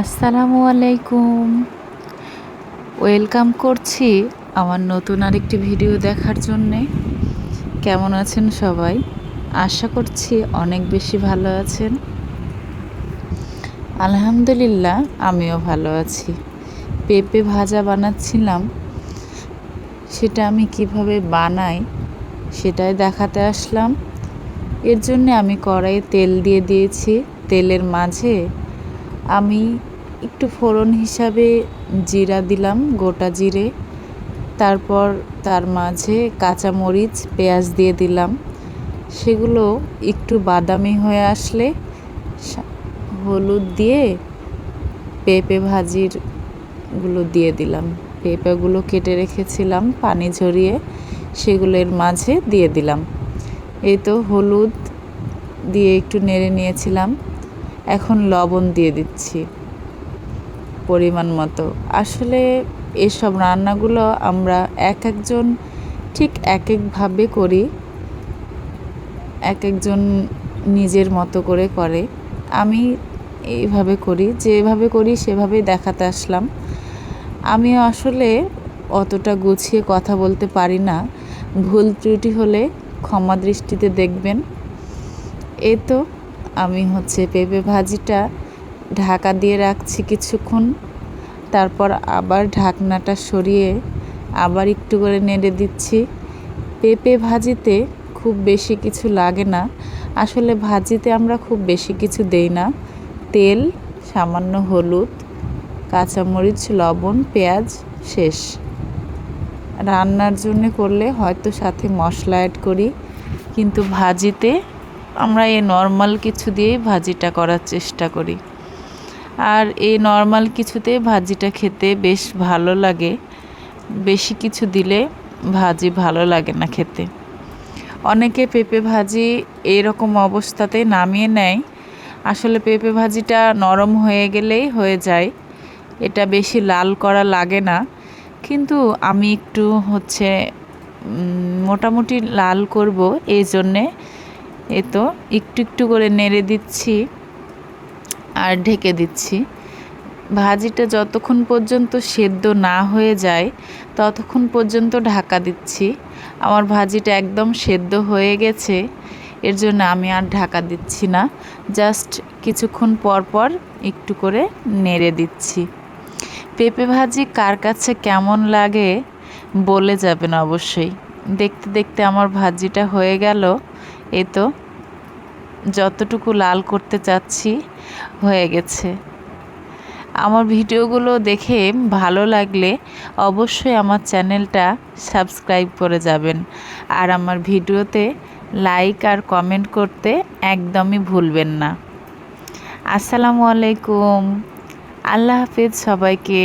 আসসালামু আলাইকুম। ওয়েলকাম করছি আমার নতুন আরেকটি ভিডিও দেখার জন্যে। কেমন আছেন সবাই? আশা করছি অনেক বেশি ভালো আছেন। আলহামদুলিল্লাহ, আমিও ভালো আছি। পেঁপে ভাজা বানাচ্ছিলাম। সেটা আমি কীভাবে বানাই সেটাই দেখাতে আসলাম। এর জন্য আমি কড়াইয়ে তেল দিয়ে দিয়েছি। তেলের মাঝে আমি একটু ফোড়ন হিসাবে জিরা দিলাম, গোটা জিরে। তারপর তার মাঝে কাঁচামরিচ, পেঁয়াজ দিয়ে দিলাম। সেগুলো একটু বাদামি হয়ে আসলে হলুদ দিয়ে পেঁপে ভাজিরগুলো দিয়ে দিলাম। পেঁপেগুলো কেটে রেখেছিলাম পানি ঝরিয়ে, সেগুলোর মাঝে দিয়ে দিলাম। এই তো হলুদ দিয়ে একটু নেড়ে নিয়েছিলাম। এখন লবণ দিয়ে দিচ্ছি পরিমাণ মতো। আসলে এসব রান্নাগুলো আমরা এক একজন ঠিক এক একভাবে করি এক একজন নিজের মতো করে করে। আমি এইভাবে করি, যেভাবে করি সেভাবেই দেখাতে আসলাম। আমি আসলে অতটা গুছিয়ে কথা বলতে পারি না। ভুল ত্রুটি হলে ক্ষমা দৃষ্টিতে দেখবেন। এ তো আমি হচ্ছে পেঁপে ভাজিটা ঢাকা দিয়ে রাখছি কিছুক্ষণ। তারপর আবার ঢাকনাটা সরিয়ে আবার একটু করে নেড়ে দিচ্ছি। পেঁপে ভাজিতে খুব বেশি কিছু লাগে না। আসলে ভাজিতে আমরা খুব বেশি কিছু দেই না। তেল, সামান্য হলুদ, কাঁচামরিচ, লবণ, পেঁয়াজ, শেষ। রান্নার জন্য করলে হয়তো সাথে মশলা অ্যাড করি, কিন্তু ভাজিতে আমরা এই নর্মাল কিছু দিয়েই ভাজিটা করার চেষ্টা করি। আর এই নর্মাল কিছুতে ভাজিটা খেতে বেশ ভালো লাগে। বেশি কিছু দিলে ভাজি ভালো লাগে না খেতে। অনেকে পেঁপে ভাজি এরকম অবস্থাতে নামিয়ে নেয়। আসলে পেঁপে ভাজিটা নরম হয়ে গেলেই হয়ে যায়। এটা বেশি লাল করা লাগে না। কিন্তু আমি একটু হচ্ছে মোটামুটি লাল করব। এই জন্যে এ তো একটু একটু করে নেড়ে দিচ্ছি আর ঢেকে দিচ্ছি। ভাজিটা যতক্ষণ পর্যন্ত সেদ্ধ না হয়ে যায়, ততক্ষণ পর্যন্ত ঢাকা দিচ্ছি। আমার ভাজিটা একদম সেদ্ধ হয়ে গেছে, এর জন্য আমি আর ঢাকা দিচ্ছি না। জাস্ট কিছুক্ষণ পর পর একটু করে নেড়ে দিচ্ছি। পেঁপে ভাজি কার কাছে কেমন লাগে বলে যাবেন অবশ্যই। দেখতে দেখতে আমার ভাজিটা হয়ে গেল। এ তো যতটুকু লাল করতে চাচ্ছি হয়ে গেছে। আমার ভিডিওগুলো দেখে ভালো লাগলে অবশ্যই আমার চ্যানেলটা সাবস্ক্রাইব করে যাবেন। আর আমার ভিডিওতে লাইক আর কমেন্ট করতে একদমই ভুলবেন না। আসসালামু আলাইকুম। আল্লাহ হাফিজ সবাইকে।